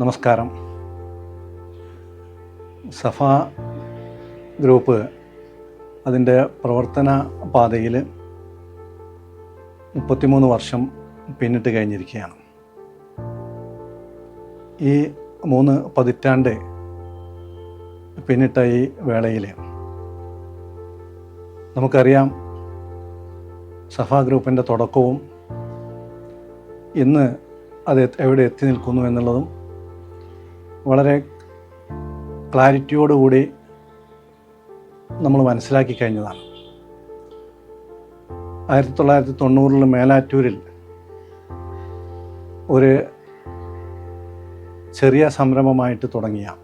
നമസ്കാരം. സഫ ഗ്രൂപ്പ് അതിന്റെ പ്രവർത്തന പാതയിൽ മുപ്പത്തിമൂന്ന് വർഷം പിന്നിട്ട് കഴിഞ്ഞിരിക്കുകയാണ്. ഈ മൂന്ന് പതിറ്റാണ്ട് പിന്നിട്ട ഈ വേളയിൽ നമുക്കറിയാം സഫ ഗ്രൂപ്പിന്റെ തുടക്കവും ഇന്ന് അത് എവിടെ എത്തി നിൽക്കുന്നു എന്നുള്ളതും വളരെ ക്ലാരിറ്റിയോടുകൂടി നമ്മൾ മനസ്സിലാക്കി കഴിഞ്ഞതാണ്. ആയിരത്തി തൊള്ളായിരത്തി തൊണ്ണൂറിൽ മേലാറ്റൂരിൽ ഒരു ചെറിയ സംരംഭമായിട്ട് തുടങ്ങിയ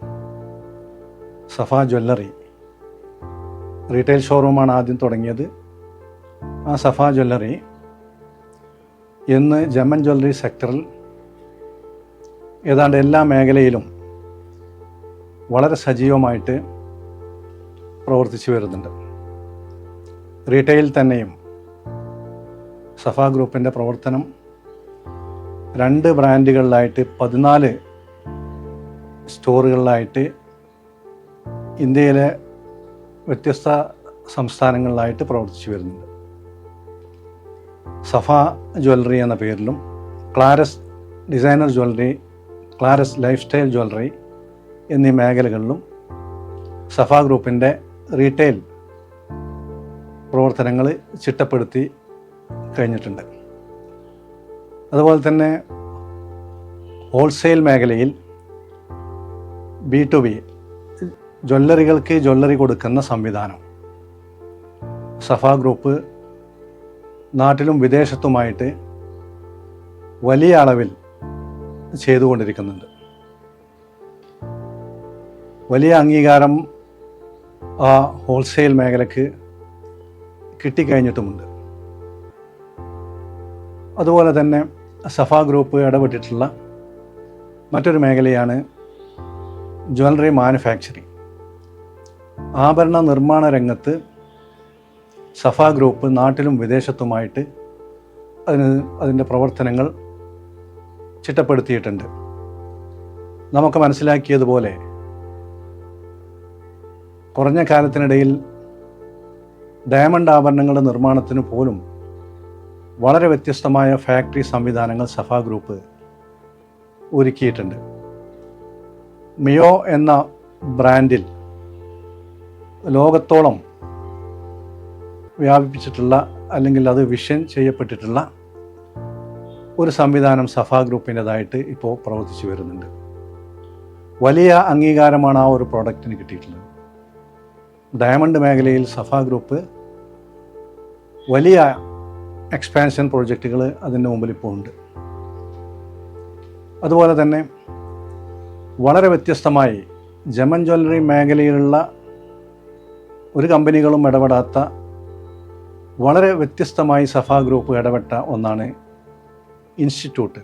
സഫ ജ്വല്ലറി റീറ്റെയിൽ ഷോറൂമാണ് ആദ്യം തുടങ്ങിയത്. ആ സഫ ജ്വല്ലറി ഇന്ന് ജമൻ ജ്വല്ലറി സെക്ടറിൽ ഏതാണ്ട് എല്ലാ മേഖലയിലും വളരെ സജീവമായിട്ട് പ്രവർത്തിച്ചു വരുന്നുണ്ട്. റീറ്റെയിൽ തന്നെയും സഫ ഗ്രൂപ്പിന്റെ പ്രവർത്തനം രണ്ട് ബ്രാൻഡുകളിലായിട്ട് പതിനാല് സ്റ്റോറുകളിലായിട്ട് ഇന്ത്യയിലെ വ്യത്യസ്ത സംസ്ഥാനങ്ങളിലായിട്ട് പ്രവർത്തിച്ചു വരുന്നുണ്ട്. സഫ ജ്വല്ലറി എന്ന പേരിലും Claras designer jewellery Claras lifestyle jewellery എന്നീ മേഖലകളിലും സഫ ഗ്രൂപ്പിന്റെ റീറ്റെയിൽ പ്രവർത്തനങ്ങൾ ചിട്ടപ്പെടുത്തി കഴിഞ്ഞിട്ടുണ്ട്. അതുപോലെ തന്നെ ഹോൾസെയിൽ മേഖലയിൽ ബി ടു ബി ജ്വല്ലറികൾക്ക് ജ്വല്ലറി കൊടുക്കുന്ന സംവിധാനം. സഫ ഗ്രൂപ്പ് നാട്ടിലും വിദേശത്തുമായിട്ട് വലിയ അളവിൽ ചെയ്തുകൊണ്ടിരിക്കുന്നുണ്ട്. വലിയ അംഗീകാരം ആ ഹോൾസെയിൽ മേഖലയ്ക്ക് കിട്ടിക്കഴിഞ്ഞിട്ടുമുണ്ട്. അതുപോലെ തന്നെ സഫ ഗ്രൂപ്പ് ഇടപെട്ടിട്ടുള്ള മറ്റൊരു മേഖലയാണ് ജ്വല്ലറി മാനുഫാക്ചറിങ്. ആഭരണ നിർമ്മാണ രംഗത്ത് സഫ ഗ്രൂപ്പ് നാട്ടിലും വിദേശത്തുമായിട്ട് അതിന് അതിന്റെ പ്രവർത്തനങ്ങൾ ചിട്ടപ്പെടുത്തിയിട്ടുണ്ട്. നമുക്ക് മനസ്സിലാക്കിയതുപോലെ കുറഞ്ഞ കാലത്തിനിടയിൽ ഡയമണ്ട് ആഭരണങ്ങളുടെ നിർമ്മാണത്തിന് പോലും വളരെ വ്യത്യസ്തമായ ഫാക്ടറി സംവിധാനങ്ങൾ സഫ ഗ്രൂപ്പ് ഒരുക്കിയിട്ടുണ്ട്. മിയോ എന്ന ബ്രാൻഡിൽ ലോകത്തോളം വ്യാപിപ്പിച്ചിട്ടുള്ള അല്ലെങ്കിൽ അത് വിഷൻ ചെയ്യപ്പെട്ടിട്ടുള്ള ഒരു സംവിധാനം സഫ ഗ്രൂപ്പിന്റെതായിട്ട് ഇപ്പോൾ പ്രവർത്തിച്ചു വരുന്നുണ്ട്. വലിയ അംഗീകാരമാണ് ആ ഒരു പ്രോഡക്റ്റിന് കിട്ടിയിട്ടുള്ളത്. ഡയമണ്ട് മേഖലയിൽ സഫ ഗ്രൂപ്പ് വലിയ എക്സ്പാൻഷൻ പ്രോജക്റ്റുകൾ അതിന്റെ മുമ്പിൽ ഇപ്പോൾ ഉണ്ട്. അതുപോലെ തന്നെ വളരെ വ്യത്യസ്തമായി ജമൻ ജ്വല്ലറി മേഖലയിലുള്ള ഒരു കമ്പനികളും ഇടപെടാത്ത വളരെ വ്യത്യസ്തമായി സഫ ഗ്രൂപ്പ് ഇടപെട്ട ഒന്നാണ് ഇൻസ്റ്റിറ്റ്യൂട്ട്.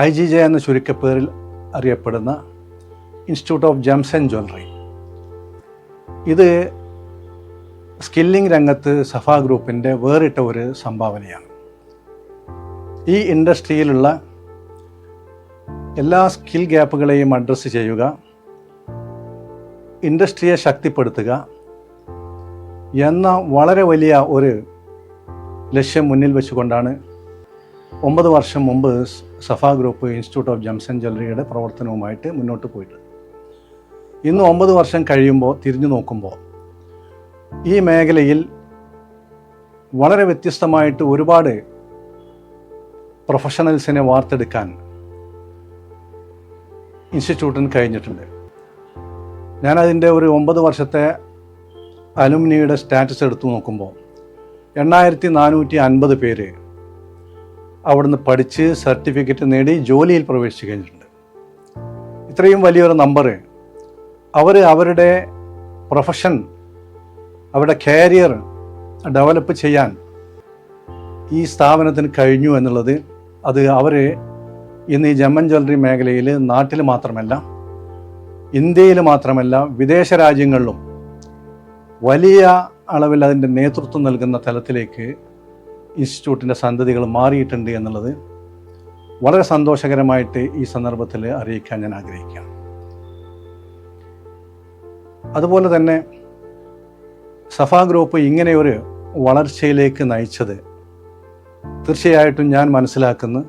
ഐ ജി ജെ എന്ന ചുരുക്കപ്പേരിൽ അറിയപ്പെടുന്ന institute of gems and jewellery. ഇത് സ്കില്ലിംഗ് രംഗത്ത് സഫ ഗ്രൂപ്പിന്റെ വേറിട്ട ഒരു സംഭാവനയാണ്. ഈ ഇൻഡസ്ട്രിയിലുള്ള എല്ലാ സ്കിൽ ഗ്യാപ്പുകളെയും അഡ്രസ്സ് ചെയ്യുക ഇൻഡസ്ട്രിയെ ശക്തിപ്പെടുത്തുക എന്ന വളരെ വലിയ ഒരു ലക്ഷ്യം മുന്നിൽ വെച്ചുകൊണ്ടാണ് ഒമ്പത് വർഷം മുമ്പ് Safa group institute of and ജ്വല്ലറിയുടെ പ്രവർത്തനവുമായിട്ട് മുന്നോട്ട് പോയിട്ട് ഇന്ന് ഒമ്പത് വർഷം കഴിയുമ്പോൾ തിരിഞ്ഞു നോക്കുമ്പോൾ ഈ മേഖലയിൽ വളരെ വ്യത്യസ്തമായിട്ട് ഒരുപാട് പ്രൊഫഷണൽസിനെ വാർത്തെടുക്കാൻ ഇൻസ്റ്റിറ്റ്യൂട്ടിന് കഴിഞ്ഞിട്ടുണ്ട്. ഞാനതിന്റെ ഒരു ഒമ്പത് വർഷത്തെ അലുമിനിയുടെ സ്റ്റാറ്റസ് എടുത്തു നോക്കുമ്പോൾ എണ്ണായിരത്തി നാനൂറ്റി അൻപത് പേര് അവിടുന്ന് പഠിച്ച് സർട്ടിഫിക്കറ്റ് നേടി ജോലിയിൽ പ്രവേശിച്ചു കഴിഞ്ഞിട്ടുണ്ട്. ഇത്രയും വലിയൊരു നമ്പർ അവർ അവരുടെ പ്രൊഫഷൻ അവരുടെ കാരിയർ ഡെവലപ്പ് ചെയ്യാൻ ഈ സ്ഥാപനത്തിന് കഴിഞ്ഞു എന്നുള്ളത് അത് അവർ ഇന്ന് ഈ ജമ്മൻ ജ്വല്ലറി മേഖലയിൽ നാട്ടിൽ മാത്രമല്ല ഇന്ത്യയിൽ മാത്രമല്ല വിദേശ രാജ്യങ്ങളിലും വലിയ അളവിൽ അതിന്റെ നേതൃത്വം നൽകുന്ന തലത്തിലേക്ക് ഇൻസ്റ്റിറ്റ്യൂട്ടിന്റെ സന്തതികൾ മാറിയിട്ടുണ്ട് എന്നുള്ളത് വളരെ സന്തോഷകരമായിട്ട് ഈ സന്ദർഭത്തിൽ അറിയിക്കാൻ ഞാൻ ആഗ്രഹിക്കുകയാണ്. അതുപോലെ തന്നെ സഫ ഗ്രൂപ്പ് ഇങ്ങനെ ഒരു വളർച്ചയിലേക്ക് നയിച്ചത് തീർച്ചയായിട്ടും ഞാൻ മനസ്സിലാക്കുന്നു.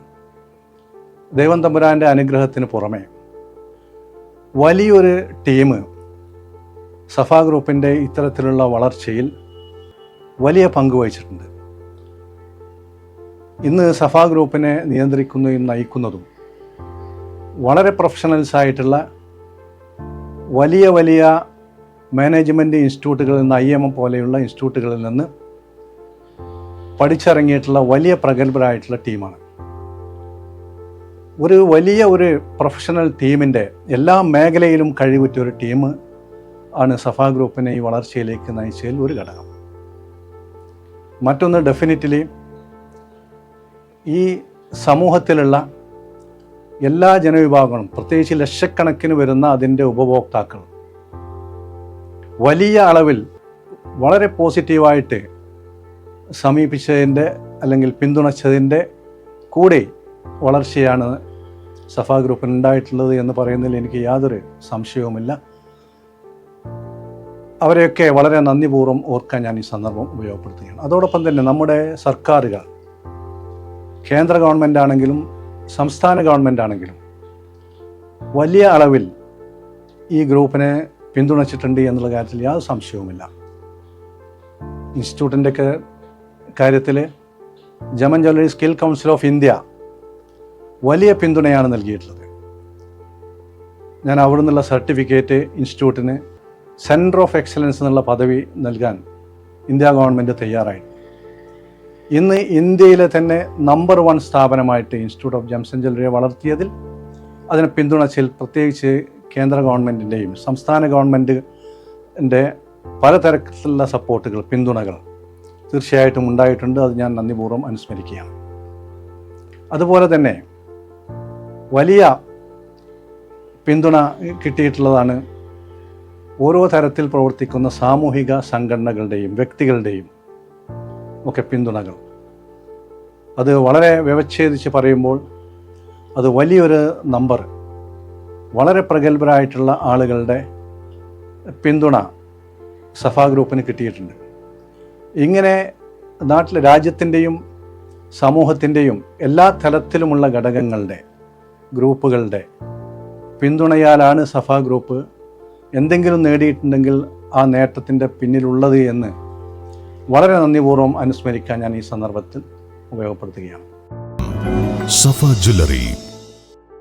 ദൈവം തമ്പുരാന്റെ അനുഗ്രഹത്തിന് പുറമെ വലിയൊരു ടീം സഫ ഗ്രൂപ്പിന്റെ ഇത്തരത്തിലുള്ള വളർച്ചയിൽ വലിയ പങ്ക് വഹിച്ചിട്ടുണ്ട്. ഇന്ന് സഫ ഗ്രൂപ്പിനെ നിയന്ത്രിക്കുന്നതും നയിക്കുന്നതും വളരെ പ്രൊഫഷണൽസ് ആയിട്ടുള്ള വലിയ വലിയ മാനേജ്മെന്റ് ഇൻസ്റ്റിറ്റ്യൂട്ടുകളിൽ നിന്ന് ഐ എം എം പോലെയുള്ള ഇൻസ്റ്റിറ്റ്യൂട്ടുകളിൽ നിന്ന് പഠിച്ചിറങ്ങിയിട്ടുള്ള വലിയ പ്രഗത്ഭരായിട്ടുള്ള ടീമാണ്. ഒരു വലിയ ഒരു പ്രൊഫഷണൽ ടീമിന്റെ എല്ലാ മേഖലയിലും കഴിവുറ്റ ഒരു ടീം ആണ് സഫ ഗ്രൂപ്പിനെ ഈ വളർച്ചയിലേക്ക് നയിച്ചതിൽ ഒരു ഘടകം. മറ്റൊന്ന് ഡെഫിനറ്റ്ലി ഈ സമൂഹത്തിലുള്ള എല്ലാ ജനവിഭാഗങ്ങളും പ്രത്യേകിച്ച് ലക്ഷക്കണക്കിന് വരുന്ന അതിന്റെ ഉപഭോക്താക്കൾ വലിയ അളവിൽ വളരെ പോസിറ്റീവായിട്ട് സമീപിച്ചതിന്റെ അല്ലെങ്കിൽ പിന്തുണച്ചതിന്റെ കൂടെ വളർച്ചയാണ് സഫ ഗ്രൂപ്പിന് ഉണ്ടായിട്ടുള്ളത് എന്ന് പറയുന്നതിൽ എനിക്ക് യാതൊരു സംശയവുമില്ല. അവരെയൊക്കെ വളരെ നന്ദിപൂർവം ഓർക്കാൻ ഞാൻ ഈ സന്ദർഭം ഉപയോഗപ്പെടുത്തുകയാണ്. അതോടൊപ്പം തന്നെ നമ്മുടെ സർക്കാരുകൾ കേന്ദ്ര ഗവൺമെന്റ് ആണെങ്കിലും സംസ്ഥാന ഗവൺമെന്റ് ആണെങ്കിലും വലിയ അളവിൽ ഈ ഗ്രൂപ്പിനെ പിന്തുണച്ചിട്ടുണ്ട് എന്നുള്ള കാര്യത്തിൽ യാതൊരു സംശയവുമില്ല. ഇൻസ്റ്റിറ്റ്യൂട്ടിന്റെ കാര്യത്തിൽ gem and jewellery skill council of India വലിയ പിന്തുണയാണ് നൽകിയിട്ടുള്ളത്. ഞാൻ അവിടെ നിന്നുള്ള സർട്ടിഫിക്കറ്റ് ഇൻസ്റ്റിറ്റ്യൂട്ടിന് സെന്റർ ഓഫ് എക്സലൻസ് എന്നുള്ള പദവി നൽകാൻ ഇന്ത്യ ഗവൺമെന്റ് തയ്യാറായി. ഇന്ന് ഇന്ത്യയിലെ തന്നെ നമ്പർ വൺ സ്ഥാപനമായിട്ട് ഇൻസ്റ്റിറ്റ്യൂട്ട് ഓഫ് ജംസൻ ജ്വല്ലറിയെ വളർത്തിയതിൽ അതിനെ പിന്തുണച്ചിൽ പ്രത്യേകിച്ച് കേന്ദ്ര ഗവൺമെന്റിന്റെയും സംസ്ഥാന ഗവൺമെന്റിന്റെ പലതരത്തിലുള്ള സപ്പോർട്ടുകൾ പിന്തുണകൾ തീർച്ചയായിട്ടും ഉണ്ടായിട്ടുണ്ട്. അത് ഞാൻ നന്ദിപൂർവം അനുസ്മരിക്കുകയാണ്. അതുപോലെ തന്നെ വലിയ പിന്തുണ കിട്ടിയിട്ടുള്ളതാണ് ഓരോ തരത്തിൽ പ്രവർത്തിക്കുന്ന സാമൂഹിക സംഘടനകളുടെയും വ്യക്തികളുടെയും ഒക്കെ പിന്തുണകൾ. അത് വളരെ വ്യവച്ഛേദിച്ച് പറയുമ്പോൾ അത് വലിയൊരു നമ്പർ വളരെ പ്രഗത്ഭരായിട്ടുള്ള ആളുകളുടെ പിന്തുണ സഫാ ഗ്രൂപ്പിന് കിട്ടിയിട്ടുണ്ട്. ഇങ്ങനെ നാട്ടിലെ രാജ്യത്തിന്റെയും സമൂഹത്തിന്റെയും എല്ലാ തലത്തിലുമുള്ള ഘടകങ്ങളുടെ ഗ്രൂപ്പുകളുടെ പിന്തുണയാലാണ് സഫാ ഗ്രൂപ്പ് എന്തെങ്കിലും നേടിയിട്ടുണ്ടെങ്കിൽ ആ നേട്ടത്തിന്റെ പിന്നിലുള്ളത് എന്ന് വളരെ നന്ദിപൂർവം അനുസ്മരിക്കാൻ ഞാൻ ഈ സന്ദർഭത്തിൽ ഉപയോഗപ്പെടുത്തുകയാണ്. സഫ ജ്വല്ലറി